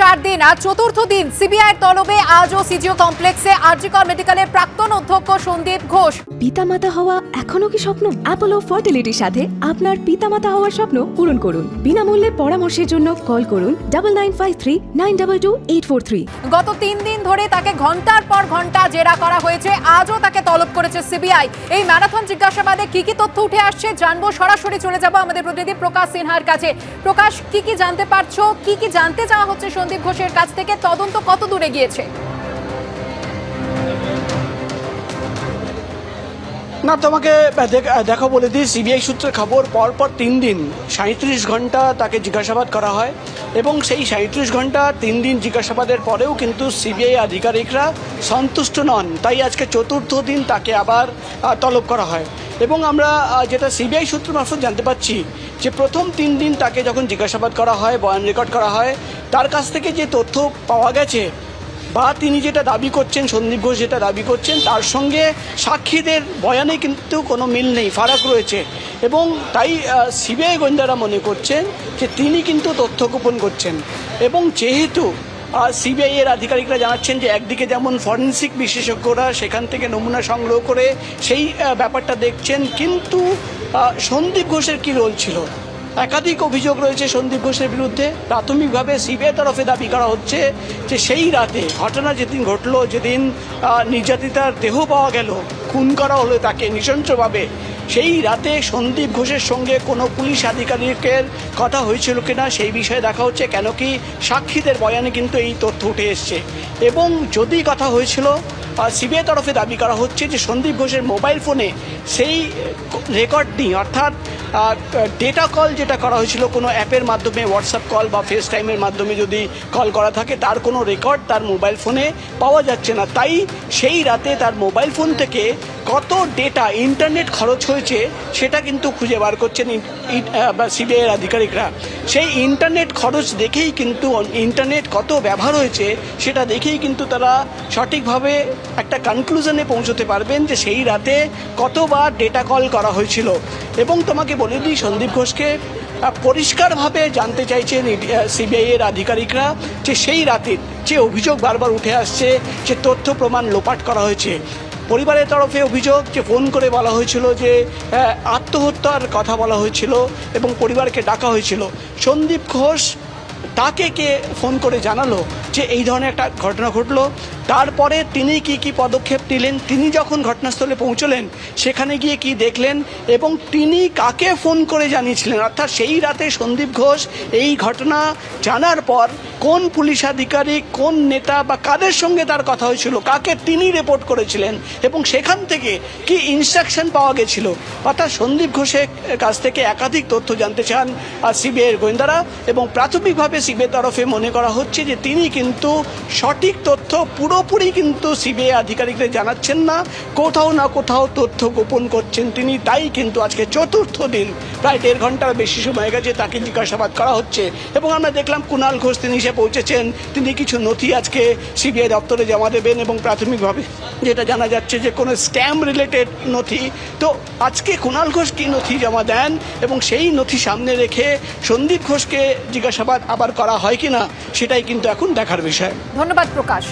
চার দিন আর চতুর্থ দিন সিবিআই তলবে আজও সিজিও কমপ্লেক্সে আরজিকর মেডিকেলের প্রাক্তন অধ্যক্ষ সন্দীপ ঘোষ। পিতামাতা হওয়া এখনও কি স্বপ্ন? অ্যাপোলো ফার্টিলিটির সাথে আপনার পিতামাতা হওয়ার স্বপ্ন পূরণ করুন। বিনামূল্যে পরামর্শের জন্য কল করুন double nine five three nine double two eight four three গত তিন দিন ধরে তাকে ঘণ্টার পর ঘণ্টা জেরা করা হয়েছে আজও তাকে তলব করেছে সিবিআই। এই ম্যারাথন জিজ্ঞাসাবাদে কি কি তথ্য উঠে আসছে জানব সরাসরি চলে যাব আমাদের প্রতিনিধি প্রকাশ সিনহার কাছে। প্রকাশ কি কি জানতে পারছ? কি কি জানতে চাওয়া হচ্ছে সন্দীপ ঘোষের কাছ থেকে তদন্ত কত দূরে গিয়েছে না, তোমাকে দেখো বলে দিই সিবিআই সূত্রে খবর পরপর তিন দিন সাঁত্রিশ ঘণ্টা তাকে জিজ্ঞাসাবাদ করা হয় এবং সেই সাঁত্রিশ ঘণ্টা তিন দিন জিজ্ঞাসাবাদের পরেও কিন্তু সিবিআই আধিকারিকরা সন্তুষ্ট নন। তাই আজকে চতুর্থ দিন তাকে আবার তলব করা হয়। এবং আমরা যেটা সিবিআই সূত্র মারফত জানতে পারছি যে প্রথম তিন দিন তাকে যখন জিজ্ঞাসাবাদ করা হয়, বয়ান রেকর্ড করা হয়, তার কাছ থেকে যে তথ্য পাওয়া গেছে বা তিনি যেটা দাবি করছেন, সন্দীপ ঘোষ যেটা দাবি করছেন, তার সঙ্গে সাক্ষীদের বয়ানে কিন্তু কোনো মিল নেই, ফারাক রয়েছে। এবং তাই সিবিআই গোয়েন্দারা মনে করছেন যে তিনি কিন্তু তথ্য গোপন করছেন। এবং যেহেতু সিবিআই এর আধিকারিকরা জানাচ্ছেন যে একদিকে যেমন ফরেন্সিক বিশেষজ্ঞরা সেখান থেকে নমুনা সংগ্রহ করে সেই ব্যাপারটা দেখছেন, কিন্তু সন্দীপ ঘোষের কী রোল ছিল? একাধিক অভিযোগ রয়েছে সন্দীপ ঘোষের বিরুদ্ধে। প্রাথমিকভাবে সিবিআই তরফে দাবি করা হচ্ছে যে সেই রাতে ঘটনা যেদিন ঘটলো, যেদিন নির্যাতিতার দেহ পাওয়া গেল, খুন করা হলো তাকে নৃশংসভাবে সেই রাতে সন্দীপ ঘোষের সঙ্গে কোনো পুলিশ আধিকারিকের কথা হয়েছিল কিনা সেই বিষয়ে দেখা হচ্ছে, কেন কি সাক্ষীদের বয়ানে কিন্তু এই তথ্য উঠে এসছে। এবং যদি কথা হয়েছিল সিবিআই তরফে দাবি করা হচ্ছে যে সন্দীপ ঘোষের মোবাইল ফোনে সেই রেকর্ডটি অর্থাৎ ডেটা কল যেটা করা হয়েছিল কোনো অ্যাপের মাধ্যমে হোয়াটসঅ্যাপ কল বা ফেস টাইমের মাধ্যমে যদি কল করা থাকে, তার কোনো রেকর্ড তার মোবাইল ফোনে পাওয়া যাচ্ছে না। তাই সেই রাতে তার মোবাইল ফোন থেকে কত ডেটা ইন্টারনেট খরচ হয়েছে, সেটা কিন্তু খুঁজে বার করছেন সিবিআইয়ের আধিকারিকরা। সেই ইন্টারনেট খরচ দেখেই কিন্তু ইন্টারনেট কত ব্যবহার হয়েছে, সেটা দেখেই কিন্তু তারা সঠিকভাবে একটা কনক্লুশনে পৌঁছতে পারবেন যে সেই রাতে কতবার ডেটা কল করা হয়েছিল। এবং তোমাকে বলে দিই, সন্দীপ ঘোষকে পরিষ্কারভাবে জানতে চাইছেন সিবিআই এর আধিকারিকরা যে সেই রাতে যে অভিযোগ বারবার উঠে আসছে যে তথ্য প্রমাণ লোপাট করা হয়েছে পরিবারের তরফে অভিযোগ যে ফোন করে বলা হয়েছিল যে আত্মহত্যার কথা বলা হয়েছিল এবং পরিবারকে ডাকা হয়েছিল। সন্দীপ ঘোষ তাকে কে ফোন করে জানালো যে এই ধরনের একটা ঘটনা ঘটলো। তারপরে তিনি কি কি পদক্ষেপ নিলেন, তিনি যখন ঘটনাস্থলে পৌঁছলেন, সেখানে গিয়ে কি দেখলেন এবং তিনি কাকে ফোন করে জানিয়েছিলেন? অর্থাৎ সেই রাতে সন্দীপ ঘোষ এই ঘটনা জানার পর কোন পুলিশ আধিকারিক, কোন নেতা বা কাদের সঙ্গে তার কথা হয়েছিল, কাকে তিনি রিপোর্ট করেছিলেন এবং সেখান থেকে কি ইনস্ট্রাকশন পাওয়া গেছিল? অর্থাৎ সন্দীপ ঘোষের কাছ থেকে একাধিক তথ্য জানতে চান সিবিআইয়ের গোয়েন্দারা এবং প্রাথমিকভাবে সিবিআই তরফে মনে করা হচ্ছে যে তিনি কিন্তু সঠিক তথ্য পুরোপুরি কিন্তু সিবিআই আধিকারিকদের জানাচ্ছেন না। কোথাও না কোথাও তথ্য গোপন করছেন তিনি, তাই কিন্তু আজকে চতুর্থ দিন। প্রায় দেড় ঘণ্টার বেশি সময় গেছে তাকে জিজ্ঞাসাবাদ করা হচ্ছে। এবং আমরা দেখলাম কুণাল ঘোষ তিনি এসে পৌঁছেছেন। তিনি কিছু নথি আজকে সিবিআই দপ্তরে জমা দেবেন এবং প্রাথমিকভাবে যেটা জানা যাচ্ছে যে কোনো স্ক্যাম রিলেটেড নথি। তো আজকে কুণাল ঘোষ কি নথি জমা দেন এবং সেই নথি সামনে রেখে সন্দীপ ঘোষকে জিজ্ঞাসাবাদ আবার করা হয় কিনা সেটাই কিন্তু এখন দেখার বিষয়। ধন্যবাদ প্রকাশ।